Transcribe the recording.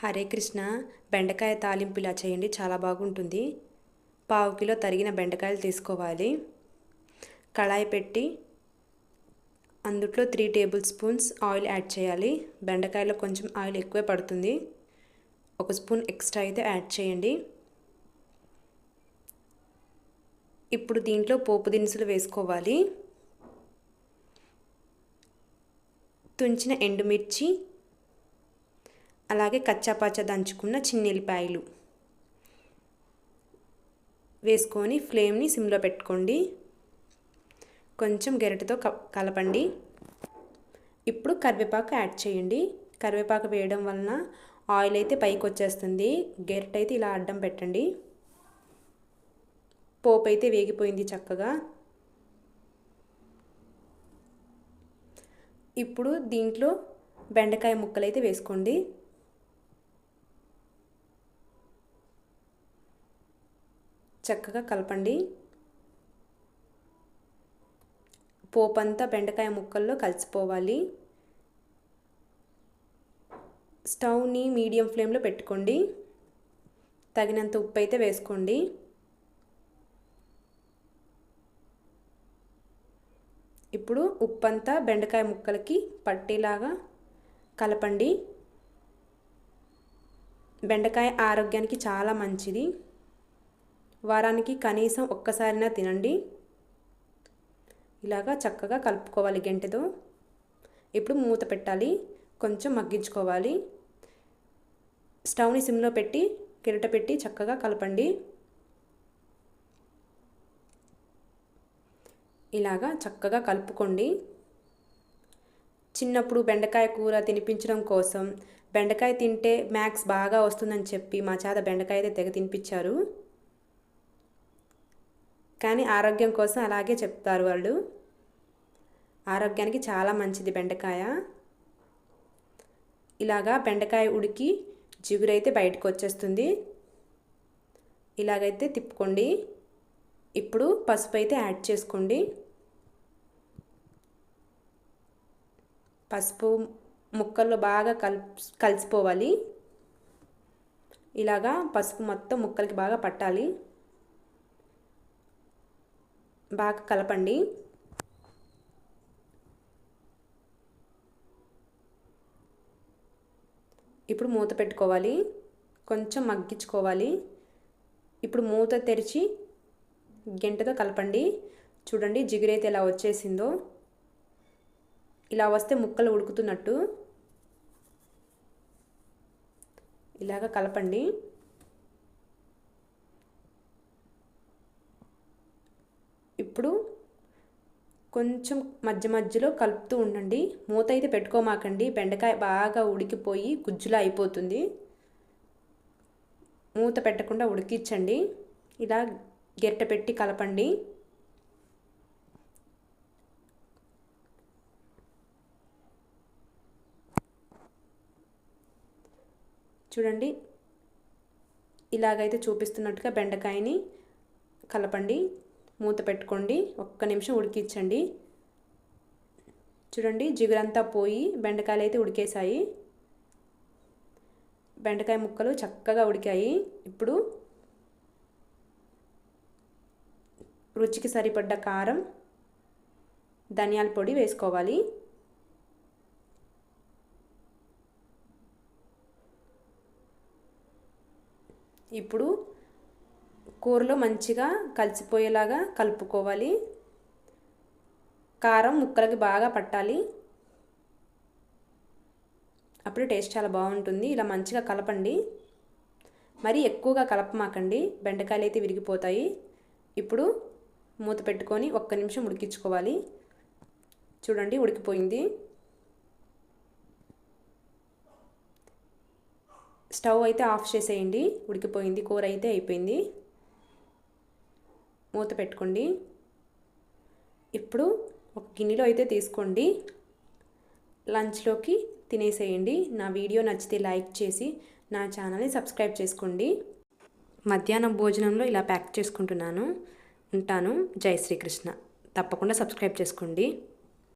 హరే కృష్ణ బెండకాయ తాలింపు ఇలా చేయండి చాలా బాగుంటుంది. పావు కిలో తరిగిన బెండకాయలు తీసుకోవాలి. కళాయి పెట్టి అందుట్లో three tablespoons oil add చేయాలి. బెండకాయలో కొంచెం ఆయిల్ ఎక్కువే పడుతుంది. ఒక స్పూన్ ఎక్స్ట్రా అయితే యాడ్ చేయండి. ఇప్పుడు దీంట్లో పోపు దినుసులు వేసుకోవాలి. తుంచిన ఎండుమిర్చి అలాగే కచ్చాపచ్చ దంచుకున్న చిన్నెల్లిపాయలు. వేసుకొని ఫ్లేమ్ని సిమ్లో పెట్టుకోండి. కొంచెం గెరటితో కలపండి. ఇప్పుడు కరివేపాకు యాడ్ చేయండి. కరివేపాకు వేయడం వలన ఆయిల్ అయితే పైకి వచ్చేస్తుంది. గెరట్ అయితే ఇలా అడ్డం పెట్టండి. పోపు అయితే వేగిపోయింది చక్కగా. ఇప్పుడు దీంట్లో బెండకాయ ముక్కలు అయితే వేసుకోండి. చక్కగా కలపండి. పోపంతా బెండకాయ ముక్కల్లో కలిసిపోవాలి. స్టవ్ని మీడియం ఫ్లేమ్లో పెట్టుకోండి. తగినంత ఉప్పు అయితే వేసుకోండి. ఇప్పుడు ఉప్పు అంతా బెండకాయ ముక్కలకి పట్టేలాగా కలపండి. బెండకాయ ఆరోగ్యానికి చాలా మంచిది. వారానికి కనీసం ఒక్కసారైనా తినండి. ఇలాగా చక్కగా కలుపుకోవాలి గంటెతో. ఇప్పుడు మూత పెట్టాలి. కొంచెం మగ్గించుకోవాలి. స్టవ్ని సిమ్లో పెట్టి కిరట పెట్టి చక్కగా కలపండి. ఇలాగా చక్కగా కలుపుకోండి. చిన్నప్పుడు బెండకాయ కూర తినిపించడం కోసం బెండకాయ తింటే మ్యాక్స్ బాగా వస్తుందని చెప్పి మా చేత బెండకాయ అయితే తెగ తినిపించారు. కానీ ఆరోగ్యం కోసం అలాగే చెప్తారు వాళ్ళు. ఆరోగ్యానికి చాలా మంచిది బెండకాయ. ఇలాగా బెండకాయ ఉడికి జిగురైతే బయటకు వచ్చేస్తుంది. ఇలాగైతే తిప్పుకోండి. ఇప్పుడు పసుపు అయితే యాడ్ చేసుకోండి. పసుపు ముక్కల్లో బాగా కల్ కలిసిపోవాలి. ఇలాగా పసుపు మొత్తం ముక్కలకి బాగా పట్టాలి. బాగా కలపండి. ఇప్పుడు మూత పెట్టుకోవాలి. కొంచెం మగ్గించుకోవాలి. ఇప్పుడు మూత తెరిచి గంటతో కలపండి. చూడండి జిగురైతే ఎలా వచ్చేసిందో. ఇలా వస్తే ముక్కలు ఉడుకుతున్నట్టు. ఇలాగ కలపండి. ఇప్పుడు కొంచెం మధ్య మధ్యలో కలుపుతూ ఉండండి. మూత అయితే పెట్టుకోమాకండి. బెండకాయ బాగా ఉడికిపోయి గుజ్జులా అయిపోతుంది. మూత పెట్టకుండా ఉడికించండి. ఇలా గెరిట పెట్టి కలపండి. చూడండి. ఇలాగైతే చూపిస్తున్నట్టుగా బెండకాయని కలపండి. మూత పెట్టుకోండి. ఒక్క నిమిషం ఉడికించండి. చూడండి జిగురంతా పోయి బెండకాయలు అయితే ఉడికేసాయి బెండకాయ ముక్కలు చక్కగా ఉడికాయి. ఇప్పుడు రుచికి సరిపడ్డ కారం ధనియాల పొడి వేసుకోవాలి. ఇప్పుడు కూరలో మంచిగా కలిసిపోయేలాగా కలుపుకోవాలి. కారం ముక్కలకి బాగా పట్టాలి. అప్పుడు టేస్ట్ చాలా బాగుంటుంది. ఇలా మంచిగా కలపండి. మరీ ఎక్కువగా కలపమాకండి. బెండకాయలు అయితే విరిగిపోతాయి. ఇప్పుడు మూత పెట్టుకొని ఒక్క నిమిషం ఉడికించుకోవాలి. చూడండి ఉడికిపోయింది. స్టవ్ అయితే ఆఫ్ చేసేయండి. ఉడికిపోయింది. కూర అయితే అయిపోయింది. మూత పెట్టుకోండి. ఇప్పుడు ఒక గిన్నెలో అయితే తీసుకోండి. లంచ్లోకి తినేసేయండి. నా వీడియో నచ్చితే లైక్ చేసి నా ఛానల్ని సబ్స్క్రైబ్ చేసుకోండి. మధ్యాహ్నం భోజనంలో ఇలా ప్యాక్ చేసుకుంటున్నాను. ఉంటాను. జై శ్రీకృష్ణ. తప్పకుండా సబ్స్క్రైబ్ చేసుకోండి.